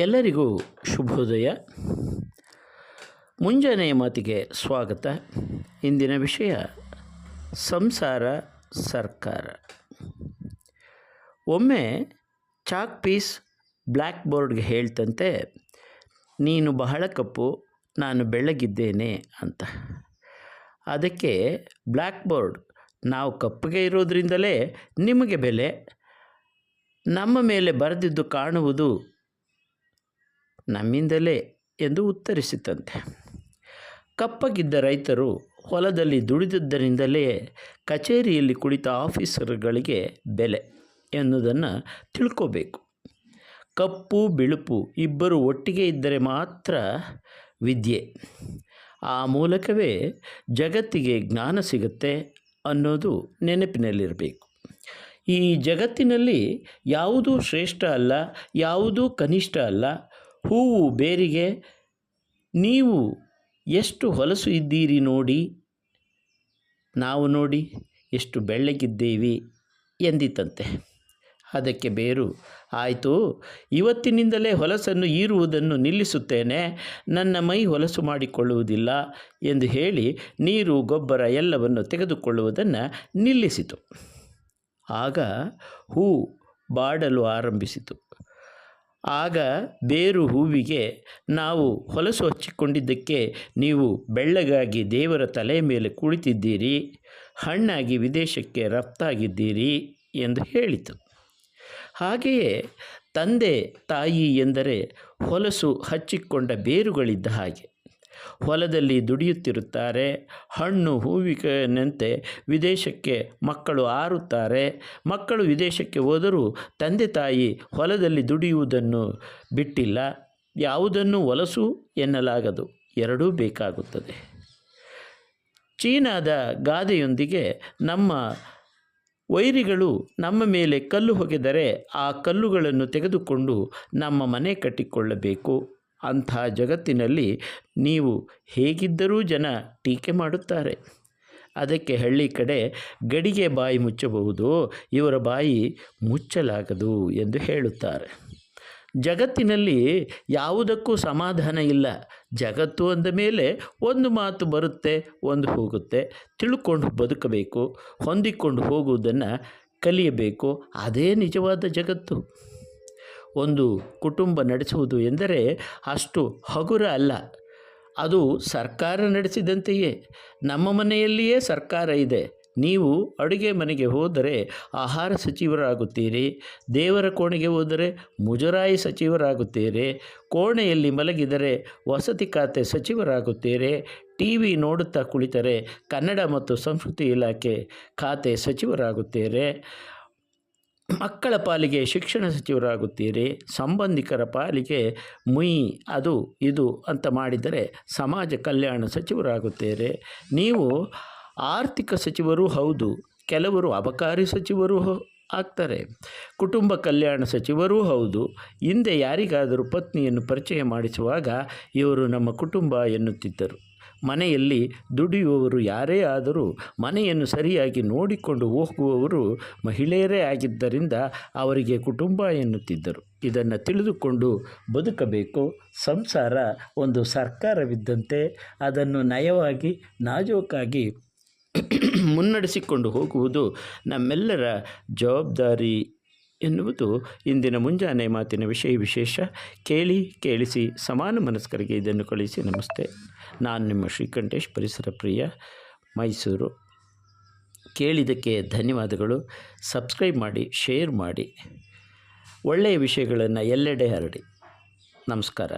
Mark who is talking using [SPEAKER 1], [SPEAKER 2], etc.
[SPEAKER 1] ಎಲ್ಲರಿಗೂ ಶುಭೋದಯ. ಮುಂಜಾನೆಯ ಮಾತಿಗೆ ಸ್ವಾಗತ. ಇಂದಿನ ವಿಷಯ, ಸಂಸಾರ, ಸರ್ಕಾರ. ಒಮ್ಮೆ ಚಾಕ್ ಪೀಸ್ ಬ್ಲ್ಯಾಕ್ ಬೋರ್ಡ್ಗೆ ಹೇಳ್ತಂತೆ, ನೀನು ಬಹಳ ಕಪ್ಪು, ನಾನು ಬೆಳಗಿದ್ದೇನೆ ಅಂತ. ಅದಕ್ಕೆ ಬ್ಲ್ಯಾಕ್ ಬೋರ್ಡ್, ನಾವು ಕಪ್ಪಗೆ ಇರೋದ್ರಿಂದಲೇ ನಿಮಗೆ ಬೆಲೆ, ನಮ್ಮ ಮೇಲೆ ಬರೆದಿದ್ದು ಕಾಣುವುದು ನಮ್ಮಿಂದಲೇ ಎಂದು ಉತ್ತರಿಸಿತಂತೆ. ಕಪ್ಪಗಿದ್ದ ರೈತರು ಹೊಲದಲ್ಲಿ ದುಡಿದಿದ್ದರಿಂದಲೇ ಕಚೇರಿಯಲ್ಲಿ ಕುಳಿತ ಆಫೀಸರ್ಗಳಿಗೆ ಬೆಲೆ ಎನ್ನುವುದನ್ನು ತಿಳ್ಕೋಬೇಕು. ಕಪ್ಪು, ಬಿಳುಪು ಇಬ್ಬರು ಒಟ್ಟಿಗೆ ಇದ್ದರೆ ಮಾತ್ರ ವಿದ್ಯೆ. ಆ ಮೂಲಕವೇ ಜಗತ್ತಿಗೆ ಜ್ಞಾನ ಸಿಗುತ್ತೆ ಅನ್ನೋದು ನೆನಪಿನಲ್ಲಿರಬೇಕು. ಈ ಜಗತ್ತಿನಲ್ಲಿ ಯಾವುದೂ ಶ್ರೇಷ್ಠ ಅಲ್ಲ, ಯಾವುದೂ ಕನಿಷ್ಠ ಅಲ್ಲ ಹೂವು ಬೇರಿಗೆ ನೀವು ಎಷ್ಟು ಹೊಲಸು ಇದ್ದೀರಿ ನೋಡಿ, ನಾವು ನೋಡಿ ಎಷ್ಟು ಬೆಳ್ಳಗಿದ್ದೀವಿ ಎಂದಿತಂತೆ. ಅದಕ್ಕೆ ಬೇರು, ಆಯಿತು, ಇವತ್ತಿನಿಂದಲೇ ಹೊಲಸನ್ನು ಈರುವುದನ್ನು ನಿಲ್ಲಿಸುತ್ತೇನೆ, ನನ್ನ ಮೈ ಹೊಲಸು ಮಾಡಿಕೊಳ್ಳುವುದಿಲ್ಲ ಎಂದು ಹೇಳಿ ನೀರು, ಗೊಬ್ಬರ ಎಲ್ಲವನ್ನು ತೆಗೆದುಕೊಳ್ಳುವುದನ್ನು ನಿಲ್ಲಿಸಿತು. ಆಗ ಹೂ ಬಾಡಲು ಆರಂಭಿಸಿತು. ಆಗ ಬೇರು ಹೂವಿಗೆ ನಾವು ಹೊಲಸು ಹಚ್ಚಿಕೊಂಡಿದ್ದಕ್ಕೆ ನೀವು ಬೆಳ್ಳಗಾಗಿ ದೇವರ ತಲೆ ಮೇಲೆ ಕುಳಿತಿದ್ದೀರಿ, ಹಣ್ಣಾಗಿ ವಿದೇಶಕ್ಕೆ ರಫ್ತಾಗಿದ್ದೀರಿ ಎಂದು ಹೇಳಿತು. ಹಾಗೆಯೇ ತಂದೆ ತಾಯಿ ಎಂದರೆ ಹೊಲಸು ಹಚ್ಚಿಕೊಂಡ ಬೇರುಗಳಿದ್ದ ಹಾಗೆ. ಹೊಲದಲ್ಲಿ ದುಡಿಯುತ್ತಿರುತ್ತಾರೆ. ಹಣ್ಣು ಹೂವಿಕೆಯಂತೆ ವಿದೇಶಕ್ಕೆ ಮಕ್ಕಳು ಆರುತ್ತಾರೆ. ಮಕ್ಕಳು ವಿದೇಶಕ್ಕೆ ಹೋದರೂ ತಂದೆ ತಾಯಿ ಹೊಲದಲ್ಲಿ ದುಡಿಯುವುದನ್ನು ಬಿಟ್ಟಿಲ್ಲ. ಯಾವುದನ್ನು ಹೊಲಸು ಎನ್ನಲಾಗದು, ಎರಡೂ ಬೇಕಾಗುತ್ತದೆ. ಚೀನಾದ ಗಾದೆಯೊಂದಿಗೆ ನಮ್ಮ ವೈರಿಗಳು ನಮ್ಮ ಮೇಲೆ ಕಲ್ಲು ಹೊಗೆದರೆ ಆ ಕಲ್ಲುಗಳನ್ನು ತೆಗೆದುಕೊಂಡು ನಮ್ಮ ಮನೆ ಕಟ್ಟಿಕೊಳ್ಳಬೇಕು. ಅಂಥ ಜಗತ್ತಿನಲ್ಲಿ ನೀವು ಹೇಗಿದ್ದರೂ ಜನ ಟೀಕೆ ಮಾಡುತ್ತಾರೆ. ಅದಕ್ಕೆ ಹಳ್ಳಿ ಕಡೆ ಗಡಿಗೆ ಬಾಯಿ ಮುಚ್ಚಬಹುದು, ಇವರ ಬಾಯಿ ಮುಚ್ಚಲಾಗದು ಎಂದು ಹೇಳುತ್ತಾರೆ. ಜಗತ್ತಿನಲ್ಲಿ ಯಾವುದಕ್ಕೂ ಸಮಾಧಾನ ಇಲ್ಲ. ಜಗತ್ತು ಅಂದ ಮೇಲೆ ಒಂದು ಮಾತು ಬರುತ್ತೆ, ಒಂದು ಹೋಗುತ್ತೆ. ತಿಳ್ಕೊಂಡು ಬದುಕಬೇಕು, ಹೊಂದಿಕೊಂಡು ಹೋಗುವುದನ್ನು ಕಲಿಯಬೇಕು. ಅದೇ ನಿಜವಾದ ಜಗತ್ತು. ಒಂದು ಕುಟುಂಬ ನಡೆಸುವುದು ಎಂದರೆ ಅಷ್ಟು ಹಗುರ ಅಲ್ಲ. ಅದು ಸರ್ಕಾರ ನಡೆಸಿದಂತೆಯೇ. ನಮ್ಮ ಮನೆಯಲ್ಲಿಯೇ ಸರ್ಕಾರ ಇದೆ. ನೀವು ಅಡುಗೆ ಮನೆಗೆ ಹೋದರೆ ಆಹಾರ ಸಚಿವರಾಗುತ್ತೀರಿ. ದೇವರ ಕೋಣೆಗೆ ಹೋದರೆ ಮುಜರಾಯಿ ಸಚಿವರಾಗುತ್ತೀರಿ. ಕೋಣೆಯಲ್ಲಿ ಮಲಗಿದರೆ ವಸತಿ ಖಾತೆ ಸಚಿವರಾಗುತ್ತೀರಿ. ಟಿ ವಿ ನೋಡುತ್ತಾ ಕುಳಿತರೆ ಕನ್ನಡ ಮತ್ತು ಸಂಸ್ಕೃತಿ ಇಲಾಖೆ ಖಾತೆ ಸಚಿವರಾಗುತ್ತೀರಿ. ಮಕ್ಕಳ ಪಾಲಿಗೆ ಶಿಕ್ಷಣ ಸಚಿವರಾಗುತ್ತೀರಿ, ಸಂಬಂಧಿಕರ ಪಾಲಿಗೆ ಮುಯಿ ಅದು ಇದು ಅಂತ ಮಾಡಿದರೆ ಸಮಾಜ ಕಲ್ಯಾಣ ಸಚಿವರಾಗುತ್ತೀರಿ. ನೀವು ಆರ್ಥಿಕ ಸಚಿವರೂ ಹೌದು, ಕೆಲವರು ಅಬಕಾರಿ ಸಚಿವರು ಆಗ್ತಾರೆ, ಕುಟುಂಬ ಕಲ್ಯಾಣ ಸಚಿವರೂ ಹೌದು. ಹಿಂದೆ ಯಾರಿಗಾದರೂ ಪತ್ನಿಯನ್ನು ಪರಿಚಯ ಮಾಡಿಸುವಾಗ ಇವರು ನಮ್ಮ ಕುಟುಂಬ ಎನ್ನುತ್ತಿದ್ದರು. ಮನೆಯಲ್ಲಿ ದುಡಿಯುವವರು ಯಾರೇ ಆದರೂ ಮನೆಯನ್ನು ಸರಿಯಾಗಿ ನೋಡಿಕೊಂಡು ಹೋಗುವವರು ಮಹಿಳೆಯರೇ ಆಗಿದ್ದರಿಂದ ಅವರಿಗೆ ಕುಟುಂಬ ಎನ್ನುತ್ತಿದ್ದರು. ಇದನ್ನು ತಿಳಿದುಕೊಂಡು ಬದುಕಬೇಕು. ಸಂಸಾರ ಒಂದು ಸರ್ಕಾರವಿದ್ದಂತೆ ಅದನ್ನು ನಯವಾಗಿ, ನಾಜೋಕಾಗಿ ಮುನ್ನಡೆಸಿಕೊಂಡು ಹೋಗುವುದು ನಮ್ಮೆಲ್ಲರ ಜವಾಬ್ದಾರಿ. ಎನ್ನುವುದು ಇಂದಿನ ಮುಂಜಾನೆ ಮಾತಿನ ವಿಷಯ. ವಿಶೇಷ ಕೇಳಿ ಕೇಳಿಸಿ ಸಮಾನ ಮನಸ್ಕರಿಗೆ ಇದನ್ನು ಕಳಿಸಿ ನಮಸ್ತೆ. ನಾನು ನಿಮ್ಮ ಶ್ರೀಕಂಠೇಶ್, ಪರಿಸರ ಪ್ರಿಯ ಮೈಸೂರು. ಕೇಳಿದ್ದಕ್ಕೆ ಧನ್ಯವಾದಗಳು. ಸಬ್ಸ್ಕ್ರೈಬ್ ಮಾಡಿ, ಶೇರ್ ಮಾಡಿ. ಒಳ್ಳೆಯ ವಿಷಯಗಳನ್ನು ಎಲ್ಲೆಡೆ ಹರಡಿ. ನಮಸ್ಕಾರ.